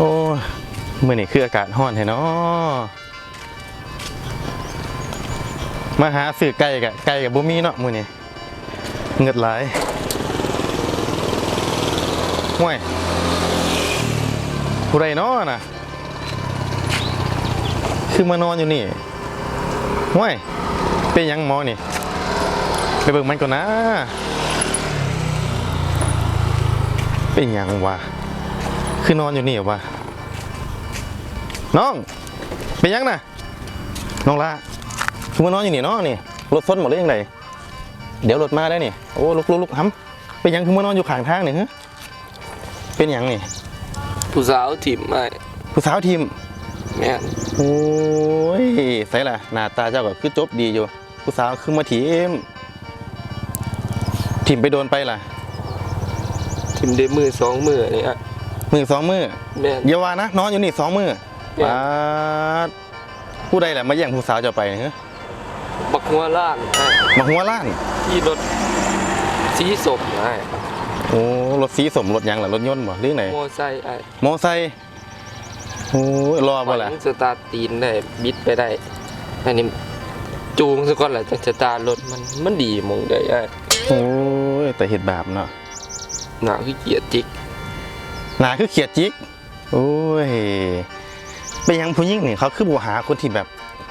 โอ้ยมื่อนี้คืออากาศร้อนแท้เนาะมาหาซื้อไก่กับไก่กับบุมีเนาะมื่อนี้เงิดหลายห่วยผู้ใดเนาะน่ะคือมานอนอยู่นี่ห่วยเป็นยังมอนี่ ไปเบิ่งมันก่อนนะ เป็นยังวะคือนอนอยู่นี่เหรอวะ น้อง เป็นหยังน่ะน้องละคือมานอนอยู่นี่เนาะนี่รถซนหมดเลยยังไงเดี๋ยวรถมาได้นี่โอ้ลุกลุกลุกห้ำเป็นหยังคือมานอนอยู่ข้างทางนี่ฮะเป็นหยังนี่ผู้สาวถิ่มไม่ผู้สาวทีมแม่นโอ้ยใส่ละหน้าตาเจ้าก็คือจบดีอยู่ ผู้สาวคือมาทีมทีมไปโดนไปล่ะถิ่มได้มือสองมือนี่อะมือสองมือแม่นอย่าว่านะนอนอยู่นี่สองมือเนี่ย ปาดผู้ใดแหละมาแย่งผู้สาวเจ้าไปเฮ้ยบักหัวล้านไอ้มาหัวล้าน ที่รถสีสมไอ้โอ้รถสีสมรถหยังล่ะรถยนต์บ่หรือไหนโมอไซค์ไอ้มอไซค์โอ้ยรอบ่ล่ะฝันสตาร์ทตีนได้บิดไปได้อันนี้จูงซะก่อนแหละจังสตาร์ทรถมันมันดีหมองได้ไอ้โอ้ยแต่เห็ดบาปเนาะหนาคือเกียรจิกหนาคือเขียดจิก โอ้ย เป็นหยังผู้หญิงนี่เขาคือบ่หาคนที่แบบ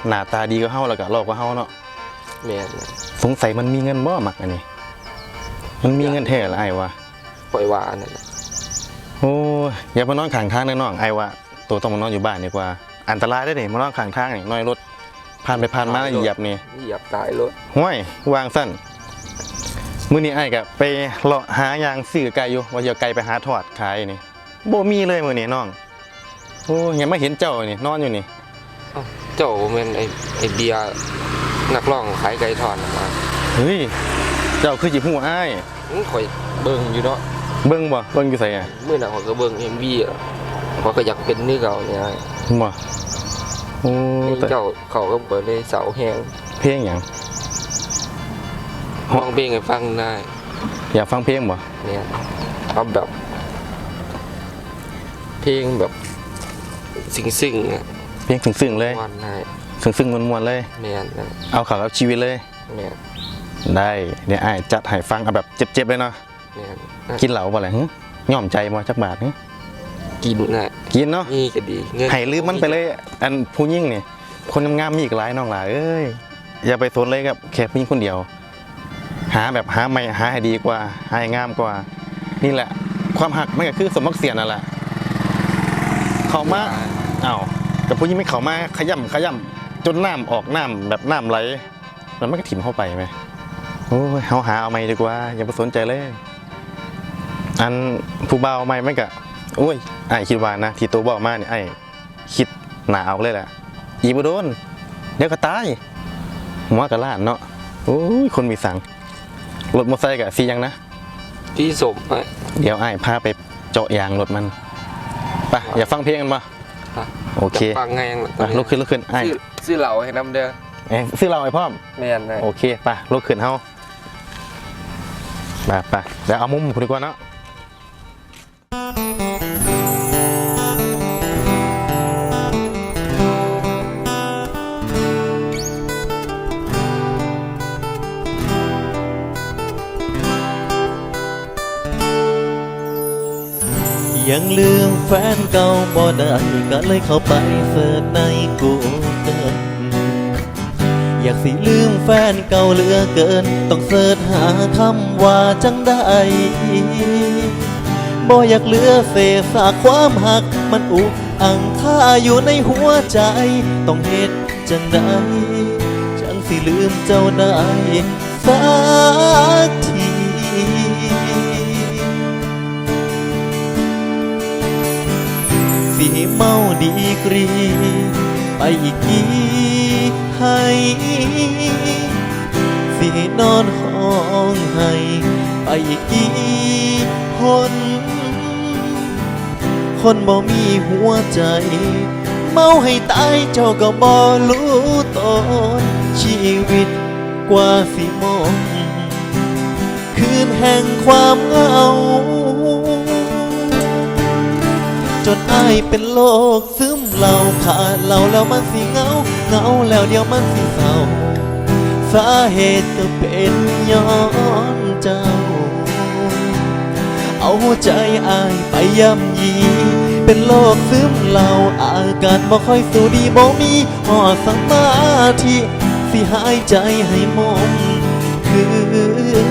หน้าตาดีกว่าเฮาแล้วก็หล่อกว่าเฮาเนาะแม่นนะสงสัยมันมีเงินบ่มักอันนี้ มันมีเงินแท้ละไอ้วะปล่อยวานั่นน่ะโอ้ยอย่ามานอนข้างทางเด้อน้องไอ้วะตัวต้องมานอนอยู่บ้านดีกว่า อันตรายได้อนี่มานอนข้างทางนี่น้อยรถผ่านไปผ่านมาเหยียบนี่ เหยียบตายรถห้วยวางสั้นมื้อนี้ไอ้ก็ไปเลาะหายางซื้อไก่อยู่ว่าจะเอาไก่ไปหาทอดขายนี่บ่มีเลยมื้อนี้น้อง โอ้ยยังไม่เห็นเจ้านี่นอนอยู่นี่เอ้าเจ้าแม่นไอ้ไอ้เบียร์นักร้องขายไก่ทอดน่ะมาเฮ้ย เจ้าคือจิฮู้อ้ายมันข่อยเบิ่งอยู่เนาะ เบิ่งบ่เบิ่งอยู่ไสอะมื่อหนังเขาก็เบิ่งเอ็มวีอะเขาก็อยากเป็นนี่เก่าเนี่ยบ่โอ้เพลงแต่เจ้าเขาก็เปิดเลยเสาแหงเพลงหยังห้องเพลงให้ฟังได้ อยากฟังเพลงบ่เนี่ยเอาแบบ เพลงแบบ สิงสิงๆอะเพลงซึ้งๆเลย วันได้ซึ้งๆมวนๆเลย แมนนะเอาเข้ากับชีวิตเลย แมนได้เดี๋ยวอ้ายจัดให้ฟังเอาแบบเจ็บๆเลยเนาะ แมนนะกินเหล้าบ่ล่ะหึยอมใจบ่จักบาทหึกินนะกินเนาะนี่ก็ดีเงินให้ลืมมันไปเลย อันผู้ยิ่งนี่ คนงามๆมีอีกหลายน้องหลายเอ้ย อย่าไปสนเลยกับแค่ผู้หญิงคนเดียว หาแบบหาไม่หาให้ดีกว่าหาให้งามกว่า นี่แหละ ความหักมันก็คือสมบักเสียนนั่นแหละ เขามาอ้าวแต่ผู้หญิงไม่เขามาขย่ำขย่ำจนน้ำออกน้ำแบบน้ำไหลแล้วมันก็ถิ่มเข้าไปไหมโอ้ยเขาหาเอาไม่ดีกว่า อย่าไปสนใจเลย อันผู้เบาวไม่ไม่กะโอ้ยไอ้ายคิดว่านะที่ตัวบอกมาเนี่ยไอ้คิดหนาเอาเลยแหละอีบโดนเดี๋ยวก็ตายหัวกระล้านเนาะโอ้ยคนมีสังรถมอเตอร์ไซค์กะสียังนะที่สมอะเดี๋ยวไอ้ายพาไปเจาะยางรถมัน ไปอย่าฟังเพลงกันมาอะโอเคจะฟังไงล่ะอะลุกขึ้นลุกขึ้นไอ้ายซื้อซื้อเหล่าให้น้ำเด้อเอ้ยซื้อเราไอ้พ่อมแมนนะโอเคไปลุกขึ้นเฮาไปไปเดี๋ยวเอามุมคุณดีกว่าเนาะ ยังลืมแฟนเก่าบ่ได้ก็เลยเข้าไปเสิร์ชในกูเกิลอยากสิลืมแฟนเก่าเหลือเกิน ต้องเสิร์ชหาคำว่าจังได้บ่อยากเหลือเศษซาความหักมันอุกอังค่าอยู่ในหัวใจ ต้องเฮ็ดจังได้จังสิลืมเจ้าได้สักที สีเมาดีกรี ไปอีกทีให้สีนอนห้องให้ไปอีกทีคนคนบ่มีหัวใจ เมาให้ตายเจ้าก็บ่รู้ตนชีวิตกว่าสิมองคืนแห่งความเหงา จนอายเป็นโรคซึมเหล่าขาดเหล่าแล้วมันสิเหงาเหงาแล้วเดียวมันสิเศร้าสาเหตุก็เป็นย้อนเจ้า เอาใจอายไปย่ำยี เป็นโรคซึมเหล่าอาการบ่ค่อยสู้ดีบ่มีหอดสมาธิสิหายใจให้มมคื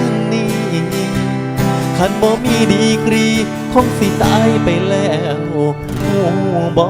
นนี้คันบ่มีดีกรี คงสิตายไปแล้ว หูบ่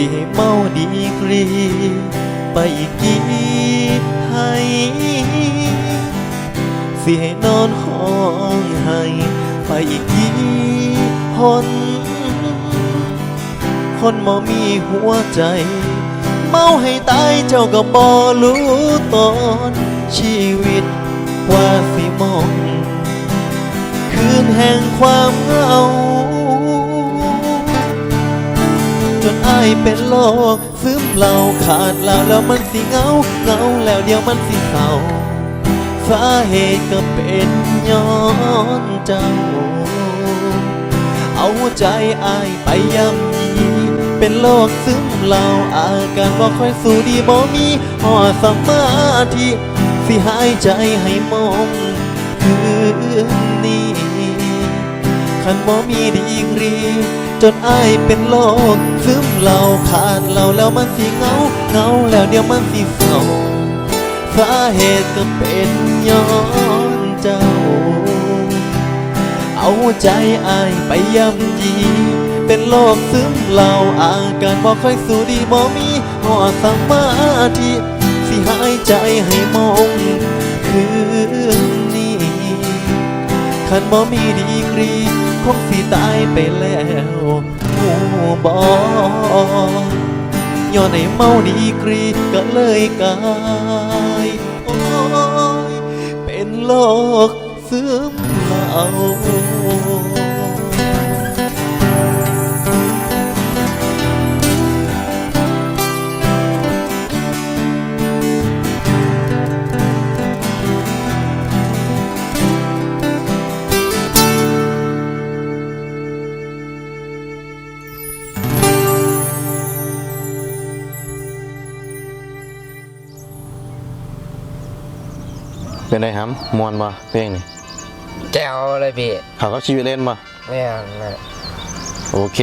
สิเมาดีกรี ไปอีกกี่ให้สิให้นอนห้องให้ไปอีกกี่หนคนบ่มีหัวใจ เมาให้ตายเจ้าก็บ่รู้ตอนชีวิตว่าสิมอง คืนแห่งความเหงา อายเป็นโรคซึมเหล่าขาดเหลาแล้วมันสิเงาเงาแล้วเดียวมันสิเศร้าสาเหตุก็เป็นย้อนเจ้า เอาใจอายไปย่ำยีเป็นโรคซึมเหล่าอาการบ่ค่อยสู้ดีบ่มีหอสมาธิสิหายใจให้มองคืนนี้คันบ่มีดีกรี จนอายเป็นโรคซึมเหล่าขาดเหลาแล้วมันสิเงาเงาแล้วเดี๋ยวมันสิเศร้าสาเหตุก็เป็นย้อนเจ้า เอาใจอายไปย่ำยี เป็นโรคซึมเหล่าอาการบ่ค่อยสู้ดีบ่มีหอดสมาธิสิหายใจให้มองคืนนี้คันบ่มีดีกรี งสิตายไปแล้วหูบอย้อนให้เมาดีกรีก็เลยกายโอ้ยเป็นโลกซึมเหล่า เป็นไงครับมวนบ่เพลงนี่แจ๋วเลยพี่เขาก็ชีวิตเล่นบ่แม่งนะโอเค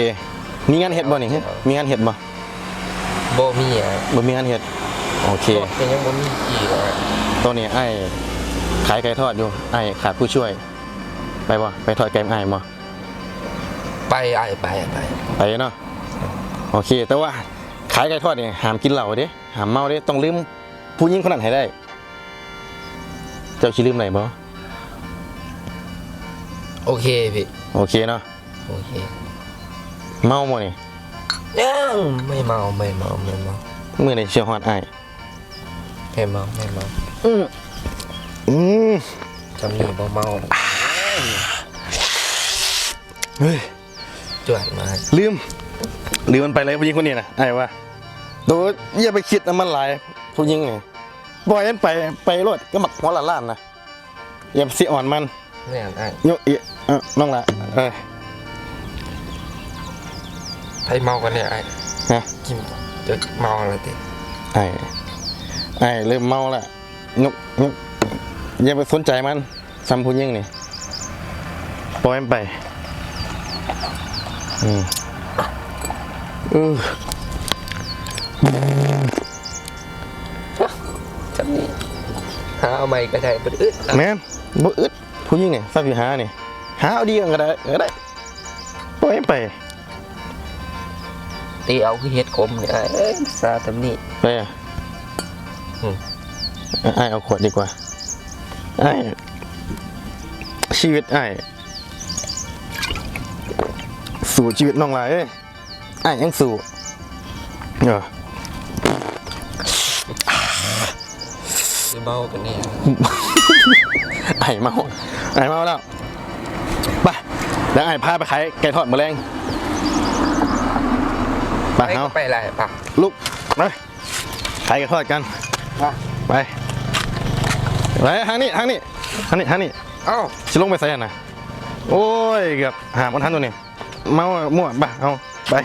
มีงานเฮ็ดบ่นี่มีงานเฮ็ดบ่โบมีอะบ่มีงานเฮ็ดโอเคเป็นยังบ่มีกี่อะตอนนี้ไอ้ขายไก่ทอดอยู่ไอ้ขาดผู้ช่วย ไปบ่ไปทอดไก่ไอ้ายบ่ไปไอ้ไปไปไปเนาะโอเค แต่ว่าขายไก่ทอดนี่ห้ามกินเหล้าเด้ห้ามเมาเด้ต้องลืมผู้หญิงคนนั้นให้ได้เจ้าสิลืมไหนบ่โอเคพี่โอเคเนาะโอเคเมาบ่นี่ยังไม่เมาไม่เมาไม่เมามื้อนี้เชื่อฮอดไอ้ายไม่เมาไม่เมาอืมจำนี่บ่เมาเฮ้ยจวดมาลืมลืมมันไปเลยผู้หญิงคนนี้นะไอ้ว่าโดยอย่าไปคิดนะมันหลายผู้หญิงนี่ ปล่อยมันไปไปรถก็หมักหัวละล้านนะอย่าไปสิอ่อนมันแม่งไอ้ยกอีเอ้าน้องละเอ้ยไปเมากันเนี่ยไอ้ฮะกินจะเมาอะไรติไอ้ไอ้เริ่มเมาละยกยกอย่าไปสนใจมันซ้ำผู้หญิงนี่ปล่อยมันไปอืมเออ เอาใหม่ก็ได้บ่อึดแม่นบ่อึดผู้หญิงนี่ซ้ำสิหานี่หาเอาดีกันก็ได้ก็ได้ปล่อยมันไปตีเอาคือเฮ็ดคมเนี่ยไอ้เอ้ยซาตำนี่ไปอะอืม ไอ้ายเอาขวดดีกว่าไอ้ายชีวิตไอ้ายสู่ชีวิตน้องหลายเอ้ยไอ้ายยังสู่เออ สิเมากันแน่ไอ้เมาไอ้เมาแล้วไปแล้วไอ้พาไปขายไก่ทอดหมะแรงไปไปเอาไปไรปะลุกไปขายไก่ทอดกันปะไปไปทางนี้ทางนี้ทางนี้ทางนี้เอ้าชิลงไปใส่อะนะโอ้ยเกือบหามันทันตัวนี้เมามั่วไปเอาไป